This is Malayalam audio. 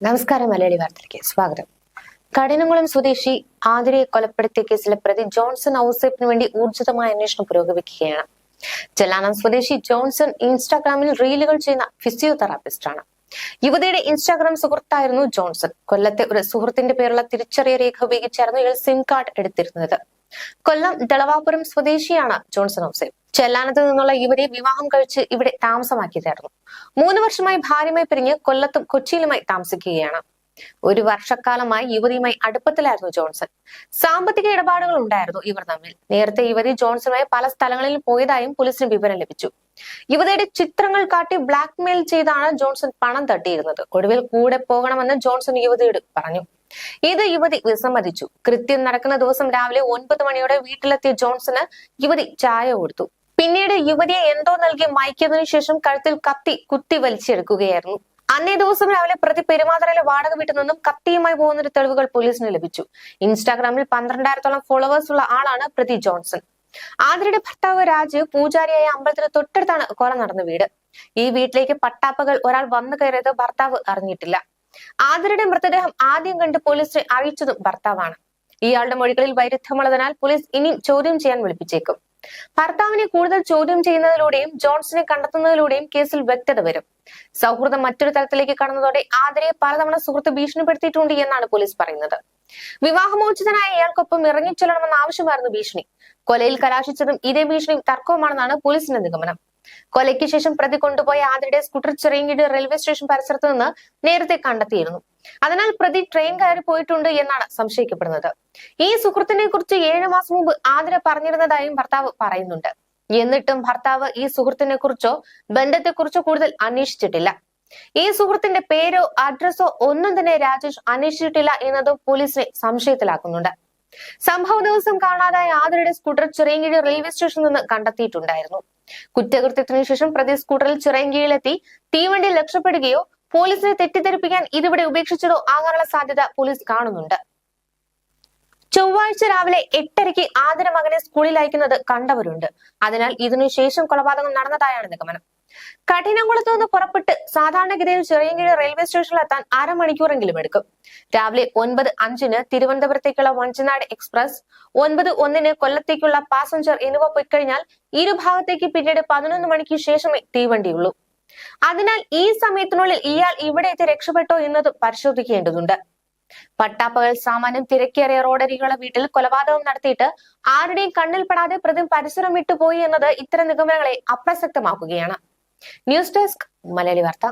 നമസ്കാരം മലയാളി വാർത്തയ്ക്ക് സ്വാഗതം. കഠിനകുളം സ്വദേശി ആതിരയെ കൊലപ്പെടുത്തിയ കേസിലെ പ്രതി ജോൺസൺ ഔസേപ്പിന് വേണ്ടി ഊർജിതമായ അന്വേഷണം പുരോഗമിക്കുകയാണ്. ചെല്ലാനം സ്വദേശി ജോൺസൺ ഇൻസ്റ്റാഗ്രാമിൽ റീലുകൾ ചെയ്യുന്ന ഫിസിയോതെറാപ്പിസ്റ്റാണ്. യുവതിയുടെ ഇൻസ്റ്റാഗ്രാം സുഹൃത്തായിരുന്നു ജോൺസൺ. കൊല്ലത്തെ ഒരു സുഹൃത്തിന്റെ പേരുള്ള തിരിച്ചറിയ രേഖ ഉപയോഗിച്ചായിരുന്നു ഇയാൾ സിം കാർഡ് എടുത്തിരുന്നത്. കൊല്ലം ദളവാപുരം സ്വദേശിയാണ് ജോൺസൺ ഔസേപ്പ്. ചെല്ലാനത്ത് നിന്നുള്ള യുവതിയെ വിവാഹം കഴിച്ച് ഇവിടെ താമസമാക്കിയതായിരുന്നു. മൂന്ന് വർഷമായി ഭാര്യമായി പിരിഞ്ഞ് കൊല്ലത്തും കൊച്ചിയിലുമായി താമസിക്കുകയാണ്. ഒരു വർഷക്കാലമായി യുവതിയുമായി അടുപ്പത്തിലായിരുന്നു ജോൺസൺ. സാമ്പത്തിക ഇടപാടുകൾ ഉണ്ടായിരുന്നു ഇവർ തമ്മിൽ. നേരത്തെ യുവതി ജോൺസണുമായി പല സ്ഥലങ്ങളിൽ പോയതായും പോലീസിന് വിവരം ലഭിച്ചു. യുവതിയുടെ ചിത്രങ്ങൾ കാട്ടി ബ്ലാക്ക്മെയിൽ ചെയ്താണ് ജോൺസൺ പണം തട്ടിയിരുന്നത്. ഒടുവിൽ കൂടെ പോകണമെന്ന് ജോൺസൺ യുവതിയോട് പറഞ്ഞു. ഇത് യുവതി വിസമ്മതിച്ചു. കൃത്യം നടക്കുന്ന ദിവസം രാവിലെ ഒൻപത് മണിയോടെ വീട്ടിലെത്തിയ ജോൺസണ് യുവതി ചായ കൊടുത്തു. പിന്നീട് യുവതിയെ എന്തോ നൽകി മയക്കിയതിനു ശേഷം കഴുത്തിൽ കത്തി കുത്തി വലിച്ചെടുക്കുകയായിരുന്നു. അന്നേ ദിവസം രാവിലെ പ്രതി പെരുമാതറയിലെ വാടക വീട്ടിൽ നിന്നും കത്തിയുമായി പോകുന്ന ഒരു തെളിവുകൾ പോലീസിന് ലഭിച്ചു. ഇൻസ്റ്റാഗ്രാമിൽ പന്ത്രണ്ടായിരത്തോളം ഫോളോവേഴ്സ് ഉള്ള ആളാണ് പ്രതി ജോൺസൺ. ആതിരയുടെ ഭർത്താവ് രാജ് പൂജാരിയായ അമ്പലത്തിന് തൊട്ടടുത്താണ് കൊല നടന്ന വീട്. ഈ വീട്ടിലേക്ക് പട്ടാപ്പകൾ ഒരാൾ വന്നു കയറിയത് ഭർത്താവ് അറിഞ്ഞിട്ടില്ല. ആതിരയുടെ മൃതദേഹം ആദ്യം കണ്ട് പോലീസിനെ അറിയിച്ചതും ഭർത്താവാണ്. ഇയാളുടെ മൊഴികളിൽ വൈരുദ്ധ്യമുള്ളതിനാൽ പോലീസ് ഇനിയും ചോദ്യം ചെയ്യാൻ വിളിപ്പിച്ചേക്കും. ഭർത്താവിനെ കൂടുതൽ ചോദ്യം ചെയ്യുന്നതിലൂടെയും ജോൺസനെ കണ്ടെത്തുന്നതിലൂടെയും കേസിൽ വ്യക്തത വരും. സൗഹൃദം മറ്റൊരു തലത്തിലേക്ക് കടന്നതോടെ ആതിരയെ പലതവണ സുഹൃത്ത് ഭീഷണിപ്പെടുത്തിയിട്ടുണ്ട് എന്നാണ് പോലീസ് പറയുന്നത്. വിവാഹമോചിതനായ ഇയാൾക്കൊപ്പം ഇറങ്ങിച്ചെല്ലണമെന്ന ആവശ്യമായിരുന്നു ഭീഷണി. കൊലയിൽ കലാശിച്ചതും ഇതേ ഭീഷണിയും തർക്കവുമാണെന്നാണ് പോലീസിന്റെ നിഗമനം. കൊലയ്ക്ക് ശേഷം പ്രതി കൊണ്ടുപോയ ആതിരയുടെ സ്കൂട്ടർ ചിറയൻകീട് റെയിൽവേ സ്റ്റേഷൻ പരിസരത്ത് നിന്ന് നേരത്തെ കണ്ടെത്തിയിരുന്നു. അതിനാൽ പ്രതി ട്രെയിൻ കയറി പോയിട്ടുണ്ട് എന്നാണ് സംശയിക്കപ്പെടുന്നത്. ഈ സുഹൃത്തിനെ കുറിച്ച് ഏഴു മാസം മുമ്പ് ആതിര പറഞ്ഞിരുന്നതായും ഭർത്താവ് പറയുന്നുണ്ട്. എന്നിട്ടും ഭർത്താവ് ഈ സുഹൃത്തിനെ കുറിച്ചോ ബന്ധത്തെക്കുറിച്ചോ കൂടുതൽ അന്വേഷിച്ചിട്ടില്ല. ഈ സുഹൃത്തിന്റെ പേരോ അഡ്രസ്സോ ഒന്നും തന്നെ രാജേഷ് അന്വേഷിച്ചിട്ടില്ല എന്നതും പോലീസിനെ സംശയത്തിലാക്കുന്നുണ്ട്. സംഭവ ദിവസം കാണാതായ ആതിരയുടെ സ്കൂട്ടർ ചിറയൻകീഴ് റെയിൽവേ സ്റ്റേഷനിൽ നിന്ന് കണ്ടെത്തിയിട്ടുണ്ടായിരുന്നു. കുറ്റകൃത്യത്തിനു ശേഷം പ്രതി സ്കൂട്ടറിൽ ചിറയൻകീഴിലെത്തി തീവണ്ടി രക്ഷപ്പെടുകയോ പോലീസിനെ തെറ്റിദ്ധരിപ്പിക്കാൻ ഇതിവിടെ ഉപേക്ഷിച്ചതോ ആകാനുള്ള സാധ്യത പോലീസ് കാണുന്നുണ്ട്. ചൊവ്വാഴ്ച രാവിലെ എട്ടരയ്ക്ക് ആദര മകനെ സ്കൂളിൽ അയക്കുന്നത് കണ്ടവരുണ്ട്. അതിനാൽ ഇതിനുശേഷം കൊലപാതകം നടന്നതായാണ് നിഗമനം. കഠിനംകുളത്ത് നിന്ന് പുറപ്പെട്ട് സാധാരണഗതിയിൽ ചിറയൻകീഴ് റെയിൽവേ സ്റ്റേഷനിൽ എത്താൻ അരമണിക്കൂറെങ്കിലും എടുക്കും. രാവിലെ ഒൻപത് അഞ്ചിന് തിരുവനന്തപുരത്തേക്കുള്ള വഞ്ചനാട് എക്സ്പ്രസ് ഒൻപത് ഒന്നിന് കൊല്ലത്തേക്കുള്ള പാസഞ്ചർ എന്നിവ പോയിക്കഴിഞ്ഞാൽ ഇരുഭാഗത്തേക്ക് പിന്നീട് പതിനൊന്ന് മണിക്ക് ശേഷമേ തീവണ്ടിയുള്ളൂ. അതിനാൽ ഈ സമയത്തിനുള്ളിൽ ഇയാൾ ഇവിടെ എത്തി രക്ഷപ്പെട്ടോ എന്നത് പരിശോധിക്കേണ്ടതുണ്ട്. പട്ടാപ്പകൽ സാമാന്യം തിരക്കേറിയ റോഡരികളുടെ വീട്ടിൽ കൊലപാതകം നടത്തിയിട്ട് ആരുടെയും കണ്ണിൽപ്പെടാതെ പ്രതി പരിസരം വിട്ടുപോയി എന്നത് ഇത്തരം നിഗമനങ്ങളെ അപ്രസക്തമാക്കുകയാണ്. ന്യൂസ് ഡെസ്ക് മലയാളി വാർത്ത.